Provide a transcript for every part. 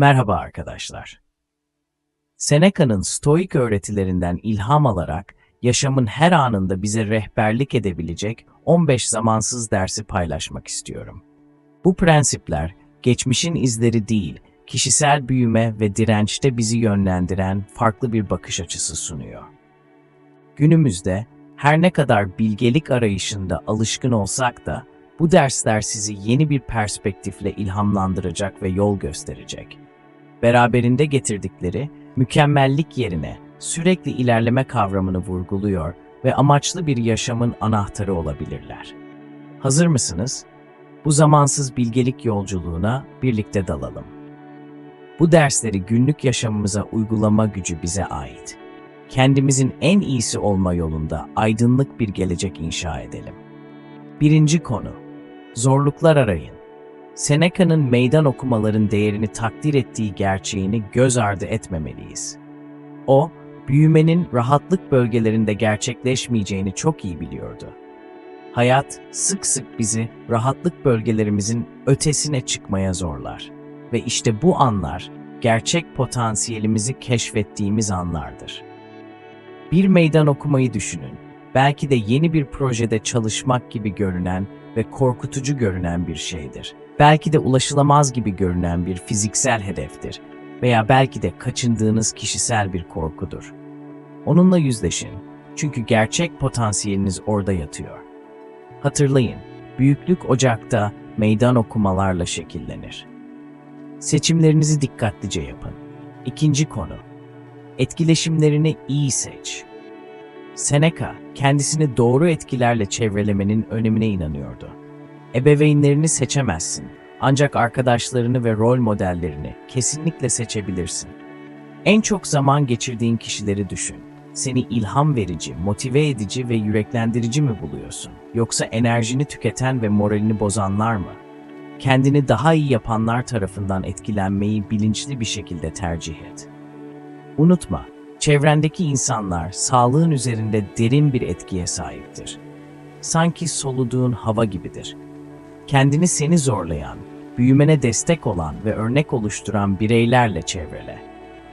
Merhaba arkadaşlar. Seneca'nın stoik öğretilerinden ilham alarak yaşamın her anında bize rehberlik edebilecek 15 zamansız dersi paylaşmak istiyorum. Bu prensipler geçmişin izleri değil, kişisel büyüme ve dirençte bizi yönlendiren farklı bir bakış açısı sunuyor. Günümüzde her ne kadar bilgelik arayışında alışkın olsak da bu dersler sizi yeni bir perspektifle ilhamlandıracak ve yol gösterecek. Beraberinde getirdikleri mükemmellik yerine sürekli ilerleme kavramını vurguluyor ve amaçlı bir yaşamın anahtarı olabilirler. Hazır mısınız? Bu zamansız bilgelik yolculuğuna birlikte dalalım. Bu dersleri günlük yaşamımıza uygulama gücü bize ait. Kendimizin en iyisi olma yolunda aydınlık bir gelecek inşa edelim. Birinci konu, zorluklar arayın. Seneca'nın meydan okumaların değerini takdir ettiği gerçeğini göz ardı etmemeliyiz. O, büyümenin rahatlık bölgelerinde gerçekleşmeyeceğini çok iyi biliyordu. Hayat sık sık bizi rahatlık bölgelerimizin ötesine çıkmaya zorlar ve işte bu anlar gerçek potansiyelimizi keşfettiğimiz anlardır. Bir meydan okumayı düşünün. Belki de yeni bir projede çalışmak gibi görünen ve korkutucu görünen bir şeydir. Belki de ulaşılamaz gibi görünen bir fiziksel hedeftir veya belki de kaçındığınız kişisel bir korkudur. Onunla yüzleşin çünkü gerçek potansiyeliniz orada yatıyor. Hatırlayın, büyüklük ocakta meydan okumalarla şekillenir. Seçimlerinizi dikkatlice yapın. İkinci konu, etkileşimlerini iyi seç. Seneca, kendisini doğru etkilerle çevrelemenin önemine inanıyordu. Ebeveynlerini seçemezsin, ancak arkadaşlarını ve rol modellerini kesinlikle seçebilirsin. En çok zaman geçirdiğin kişileri düşün. Seni ilham verici, motive edici ve yüreklendirici mi buluyorsun? Yoksa enerjini tüketen ve moralini bozanlar mı? Kendini daha iyi yapanlar tarafından etkilenmeyi bilinçli bir şekilde tercih et. Unutma, çevrendeki insanlar sağlığın üzerinde derin bir etkiye sahiptir. Sanki soluduğun hava gibidir. Kendini seni zorlayan, büyümene destek olan ve örnek oluşturan bireylerle çevrele.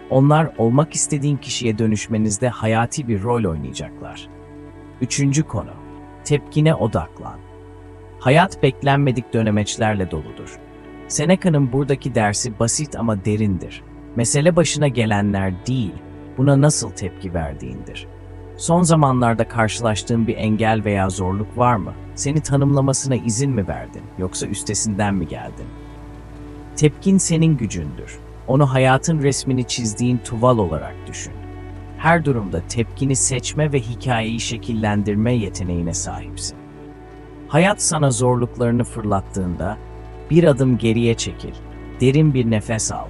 Onlar olmak istediğin kişiye dönüşmenizde hayati bir rol oynayacaklar. Üçüncü konu, tepkine odaklan. Hayat beklenmedik dönemeçlerle doludur. Seneca'nın buradaki dersi basit ama derindir. Mesele başına gelenler değil, buna nasıl tepki verdiğindir. Son zamanlarda karşılaştığın bir engel veya zorluk var mı? Seni tanımlamasına izin mi verdin yoksa üstesinden mi geldin? Tepkin senin gücündür. Onu hayatın resmini çizdiğin tuval olarak düşün. Her durumda tepkini seçme ve hikayeyi şekillendirme yeteneğine sahipsin. Hayat sana zorluklarını fırlattığında bir adım geriye çekil, derin bir nefes al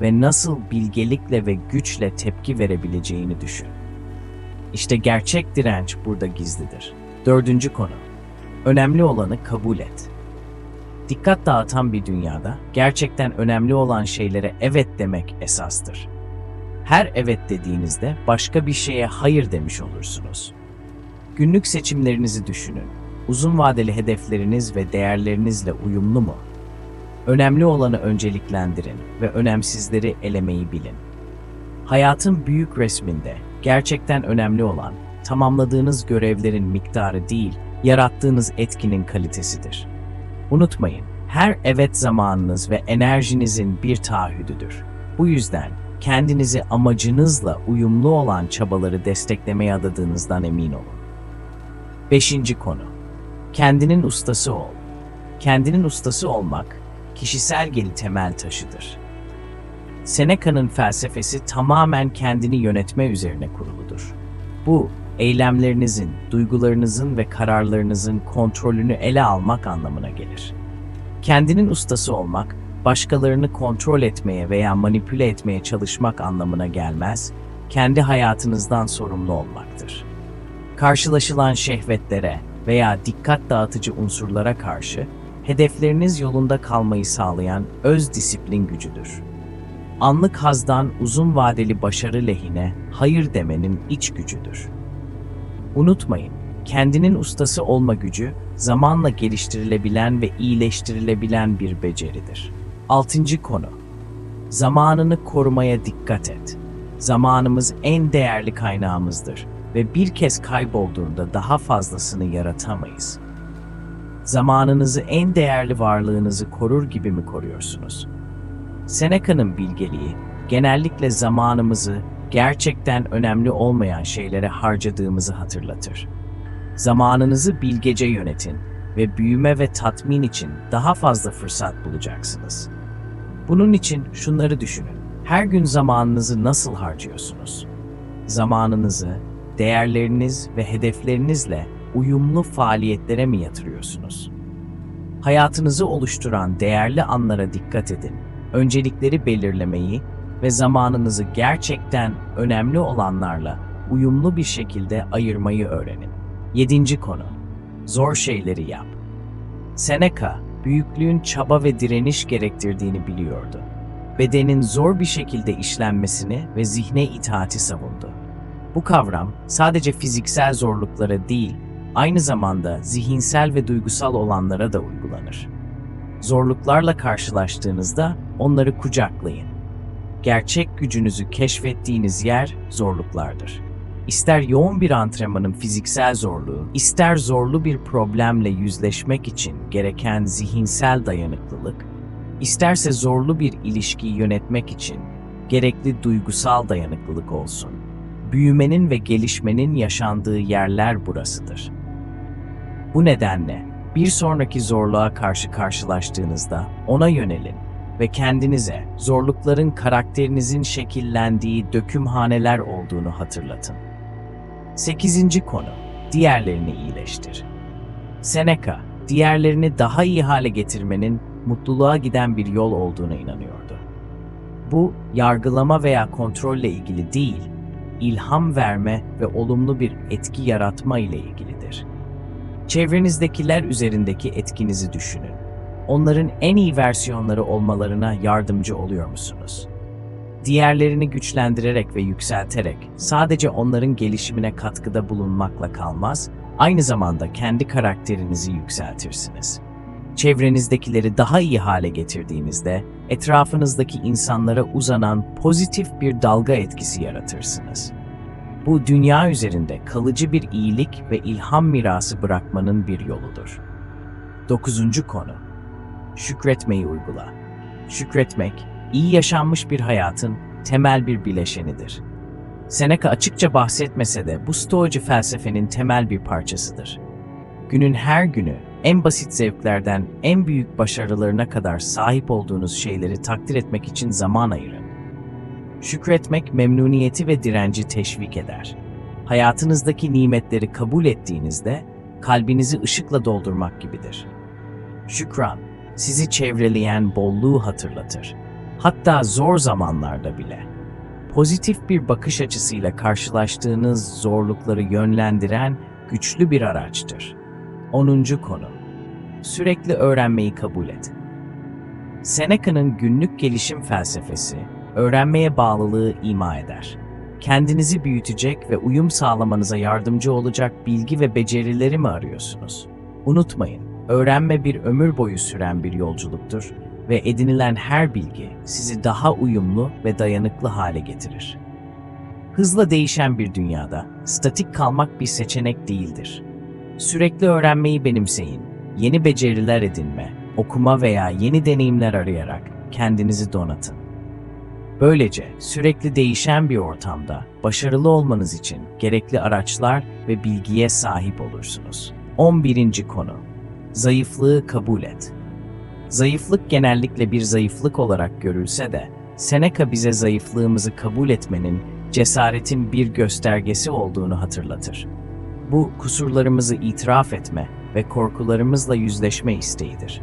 ve nasıl bilgelikle ve güçle tepki verebileceğini düşün. İşte gerçek direnç burada gizlidir. Dördüncü konu. Önemli olanı kabul et. Dikkat dağıtan bir dünyada gerçekten önemli olan şeylere evet demek esastır. Her evet dediğinizde başka bir şeye hayır demiş olursunuz. Günlük seçimlerinizi düşünün. Uzun vadeli hedefleriniz ve değerlerinizle uyumlu mu? Önemli olanı önceliklendirin ve önemsizleri elemeyi bilin. Hayatın büyük resminde gerçekten önemli olan tamamladığınız görevlerin miktarı değil, yarattığınız etkinin kalitesidir. Unutmayın, her evet zamanınız ve enerjinizin bir taahhüdüdür. Bu yüzden kendinizi amacınızla uyumlu olan çabaları desteklemeye adadığınızdan emin olun. Beşinci konu. Kendinin ustası ol. Kendinin ustası olmak, kişisel geli temel taşıdır. Seneca'nın felsefesi tamamen kendini yönetme üzerine kuruludur. Bu, eylemlerinizin, duygularınızın ve kararlarınızın kontrolünü ele almak anlamına gelir. Kendinin ustası olmak, başkalarını kontrol etmeye veya manipüle etmeye çalışmak anlamına gelmez, kendi hayatınızdan sorumlu olmaktır. Karşılaşılan şehvetlere veya dikkat dağıtıcı unsurlara karşı hedefleriniz yolunda kalmayı sağlayan öz disiplin gücüdür. Anlık hazdan uzun vadeli başarı lehine hayır demenin iç gücüdür. Unutmayın, kendinin ustası olma gücü zamanla geliştirilebilen ve iyileştirilebilen bir beceridir. Altıncı konu. Zamanını korumaya dikkat et. Zamanımız en değerli kaynağımızdır ve bir kez kaybolduğunda daha fazlasını yaratamayız. Zamanınızı en değerli varlığınızı korur gibi mi koruyorsunuz? Seneca'nın bilgeliği genellikle zamanımızı gerçekten önemli olmayan şeylere harcadığımızı hatırlatır. Zamanınızı bilgece yönetin ve büyüme ve tatmin için daha fazla fırsat bulacaksınız. Bunun için şunları düşünün. Her gün zamanınızı nasıl harcıyorsunuz? Zamanınızı değerleriniz ve hedeflerinizle uyumlu faaliyetlere mi yatırıyorsunuz? Hayatınızı oluşturan değerli anlara dikkat edin. Öncelikleri belirlemeyi ve zamanınızı gerçekten önemli olanlarla uyumlu bir şekilde ayırmayı öğrenin. Yedinci konu. Zor şeyleri yap. Seneca, büyüklüğün çaba ve direniş gerektirdiğini biliyordu. Bedenin zor bir şekilde işlenmesini ve zihne itaati savundu. Bu kavram sadece fiziksel zorluklara değil, aynı zamanda zihinsel ve duygusal olanlara da uygulanır. Zorluklarla karşılaştığınızda onları kucaklayın. Gerçek gücünüzü keşfettiğiniz yer zorluklardır. İster yoğun bir antrenmanın fiziksel zorluğu, ister zorlu bir problemle yüzleşmek için gereken zihinsel dayanıklılık, isterse zorlu bir ilişkiyi yönetmek için gerekli duygusal dayanıklılık olsun. Büyümenin ve gelişmenin yaşandığı yerler burasıdır. Bu nedenle bir sonraki zorluğa karşı karşılaştığınızda ona yönelin ve kendinize zorlukların karakterinizin şekillendiği dökümhaneler olduğunu hatırlatın. 8. konu Diğerlerini iyileştir. Seneca, diğerlerini daha iyi hale getirmenin mutluluğa giden bir yol olduğuna inanıyordu. Bu, yargılama veya kontrolle ilgili değil, ilham verme ve olumlu bir etki yaratma ile ilgilidir. Çevrenizdekiler üzerindeki etkinizi düşünün. Onların en iyi versiyonları olmalarına yardımcı oluyor musunuz? Diğerlerini güçlendirerek ve yükselterek sadece onların gelişimine katkıda bulunmakla kalmaz, aynı zamanda kendi karakterinizi yükseltirsiniz. Çevrenizdekileri daha iyi hale getirdiğinizde etrafınızdaki insanlara uzanan pozitif bir dalga etkisi yaratırsınız. Bu dünya üzerinde kalıcı bir iyilik ve ilham mirası bırakmanın bir yoludur. 9. konu Şükretmeyi uygula. Şükretmek, iyi yaşanmış bir hayatın temel bir bileşenidir. Seneca açıkça bahsetmese de bu stoacı felsefenin temel bir parçasıdır. Günün her günü en basit zevklerden en büyük başarılarına kadar sahip olduğunuz şeyleri takdir etmek için zaman ayırın. Şükretmek memnuniyeti ve direnci teşvik eder. Hayatınızdaki nimetleri kabul ettiğinizde kalbinizi ışıkla doldurmak gibidir. Şükran, sizi çevreleyen bolluğu hatırlatır. Hatta zor zamanlarda bile. Pozitif bir bakış açısıyla karşılaştığınız zorlukları yönlendiren güçlü bir araçtır. 10. konu. Sürekli öğrenmeyi kabul et. Seneca'nın günlük gelişim felsefesi, öğrenmeye bağlılığı ima eder. Kendinizi büyütecek ve uyum sağlamanıza yardımcı olacak bilgi ve becerileri mi arıyorsunuz? Unutmayın, öğrenme bir ömür boyu süren bir yolculuktur ve edinilen her bilgi sizi daha uyumlu ve dayanıklı hale getirir. Hızla değişen bir dünyada statik kalmak bir seçenek değildir. Sürekli öğrenmeyi benimseyin, yeni beceriler edinme, okuma veya yeni deneyimler arayarak kendinizi donatın. Böylece sürekli değişen bir ortamda başarılı olmanız için gerekli araçlar ve bilgiye sahip olursunuz. 11. konu Zayıflığı kabul et. Zayıflık genellikle bir zayıflık olarak görülse de, Seneca bize zayıflığımızı kabul etmenin cesaretin bir göstergesi olduğunu hatırlatır. Bu kusurlarımızı itiraf etme ve korkularımızla yüzleşme isteğidir.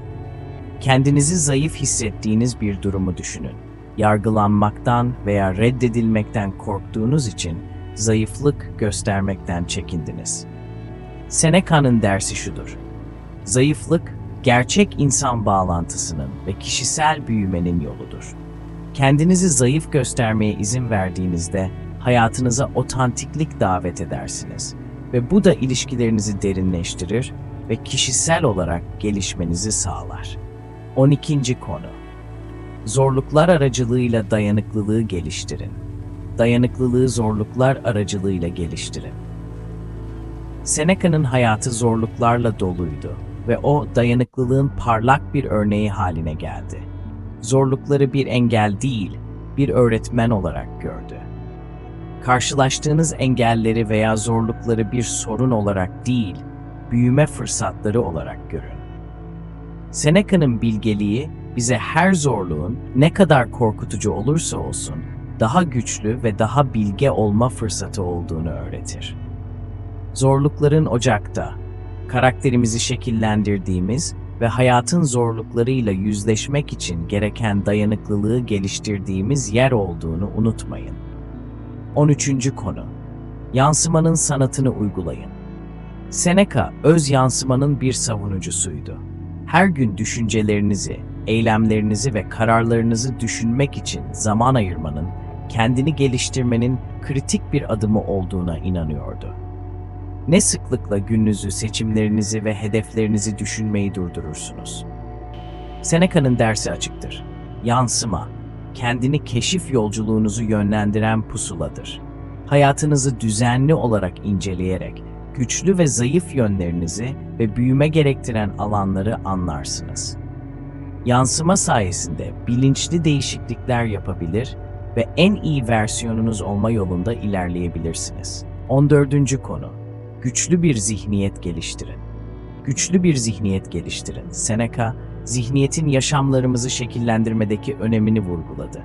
Kendinizi zayıf hissettiğiniz bir durumu düşünün. Yargılanmaktan veya reddedilmekten korktuğunuz için zayıflık göstermekten çekindiniz. Seneca'nın dersi şudur. Zayıflık, gerçek insan bağlantısının ve kişisel büyümenin yoludur. Kendinizi zayıf göstermeye izin verdiğinizde hayatınıza otantiklik davet edersiniz ve bu da ilişkilerinizi derinleştirir ve kişisel olarak gelişmenizi sağlar. 12. konu Zorluklar aracılığıyla dayanıklılığı geliştirin. Dayanıklılığı zorluklar aracılığıyla geliştirin. Seneca'nın hayatı zorluklarla doluydu ve o dayanıklılığın parlak bir örneği haline geldi. Zorlukları bir engel değil, bir öğretmen olarak gördü. Karşılaştığınız engelleri veya zorlukları bir sorun olarak değil, büyüme fırsatları olarak görün. Seneca'nın bilgeliği bize her zorluğun ne kadar korkutucu olursa olsun daha güçlü ve daha bilge olma fırsatı olduğunu öğretir. Zorlukların ocakta, karakterimizi şekillendirdiğimiz ve hayatın zorluklarıyla yüzleşmek için gereken dayanıklılığı geliştirdiğimiz yer olduğunu unutmayın. 13. konu Yansımanın sanatını uygulayın. Seneca, öz yansımanın bir savunucusuydu. Her gün düşüncelerinizi, eylemlerinizi ve kararlarınızı düşünmek için zaman ayırmanın, kendini geliştirmenin kritik bir adımı olduğuna inanıyordu. Ne sıklıkla gününüzü, seçimlerinizi ve hedeflerinizi düşünmeyi durdurursunuz? Seneca'nın dersi açıktır. Yansıma, kendini keşif yolculuğunuzu yönlendiren pusuladır. Hayatınızı düzenli olarak inceleyerek, güçlü ve zayıf yönlerinizi ve büyüme gerektiren alanları anlarsınız. Yansıma sayesinde bilinçli değişiklikler yapabilir ve en iyi versiyonunuz olma yolunda ilerleyebilirsiniz. 14. konu Güçlü bir zihniyet geliştirin. Güçlü bir zihniyet geliştirin. Seneca, zihniyetin yaşamlarımızı şekillendirmedeki önemini vurguladı.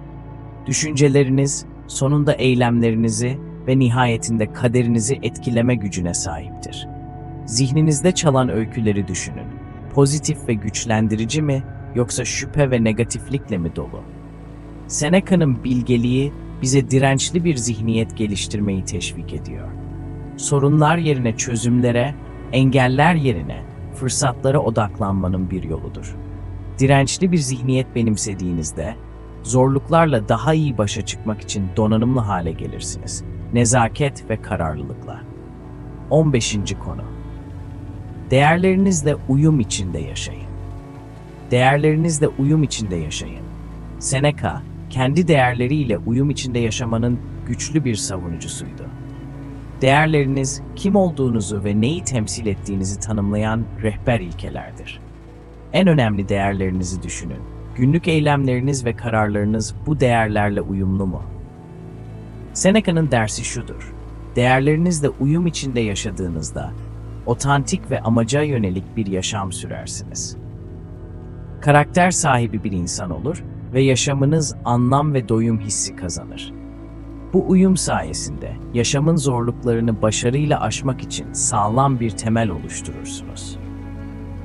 Düşünceleriniz, sonunda eylemlerinizi ve nihayetinde kaderinizi etkileme gücüne sahiptir. Zihninizde çalan öyküleri düşünün. Pozitif ve güçlendirici mi yoksa şüphe ve negatiflikle mi dolu? Seneca'nın bilgeliği bize dirençli bir zihniyet geliştirmeyi teşvik ediyor. Sorunlar yerine çözümlere, engeller yerine fırsatlara odaklanmanın bir yoludur. Dirençli bir zihniyet benimsediğinizde zorluklarla daha iyi başa çıkmak için donanımlı hale gelirsiniz. Nezaket ve kararlılıkla. 15. konu. Değerlerinizle uyum içinde yaşayın. Değerlerinizle uyum içinde yaşayın. Seneca, kendi değerleriyle uyum içinde yaşamanın güçlü bir savunucusuydu. Değerleriniz, kim olduğunuzu ve neyi temsil ettiğinizi tanımlayan rehber ilkelerdir. En önemli değerlerinizi düşünün. Günlük eylemleriniz ve kararlarınız bu değerlerle uyumlu mu? Seneca'nın dersi şudur. Değerlerinizle uyum içinde yaşadığınızda otantik ve amaca yönelik bir yaşam sürersiniz. Karakter sahibi bir insan olur ve yaşamınız anlam ve doyum hissi kazanır. Bu uyum sayesinde yaşamın zorluklarını başarıyla aşmak için sağlam bir temel oluşturursunuz.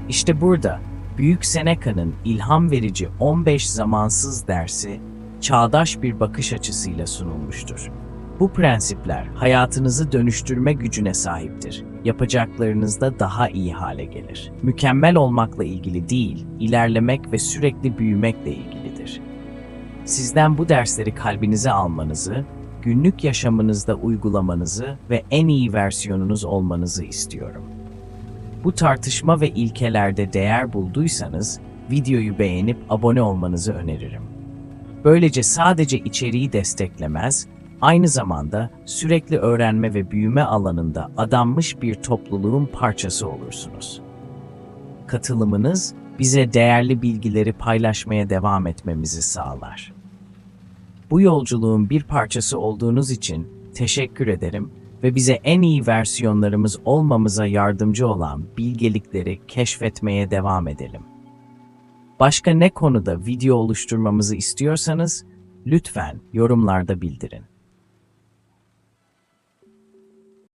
İşte burada Büyük Seneca'nın ilham verici 15 zamansız dersi çağdaş bir bakış açısıyla sunulmuştur. Bu prensipler hayatınızı dönüştürme gücüne sahiptir. Yapacaklarınızda daha iyi hale gelir. Mükemmel olmakla ilgili değil, ilerlemek ve sürekli büyümekle ilgilidir. Sizden bu dersleri kalbinize almanızı, günlük yaşamınızda uygulamanızı ve en iyi versiyonunuz olmanızı istiyorum. Bu tartışma ve ilkelerde değer bulduysanız videoyu beğenip abone olmanızı öneririm. Böylece sadece içeriği desteklemez, aynı zamanda sürekli öğrenme ve büyüme alanında adanmış bir topluluğun parçası olursunuz. Katılımınız bize değerli bilgileri paylaşmaya devam etmemizi sağlar. Bu yolculuğun bir parçası olduğunuz için teşekkür ederim ve bize en iyi versiyonlarımız olmamıza yardımcı olan bilgelikleri keşfetmeye devam edelim. Başka ne konuda video oluşturmamızı istiyorsanız lütfen yorumlarda bildirin.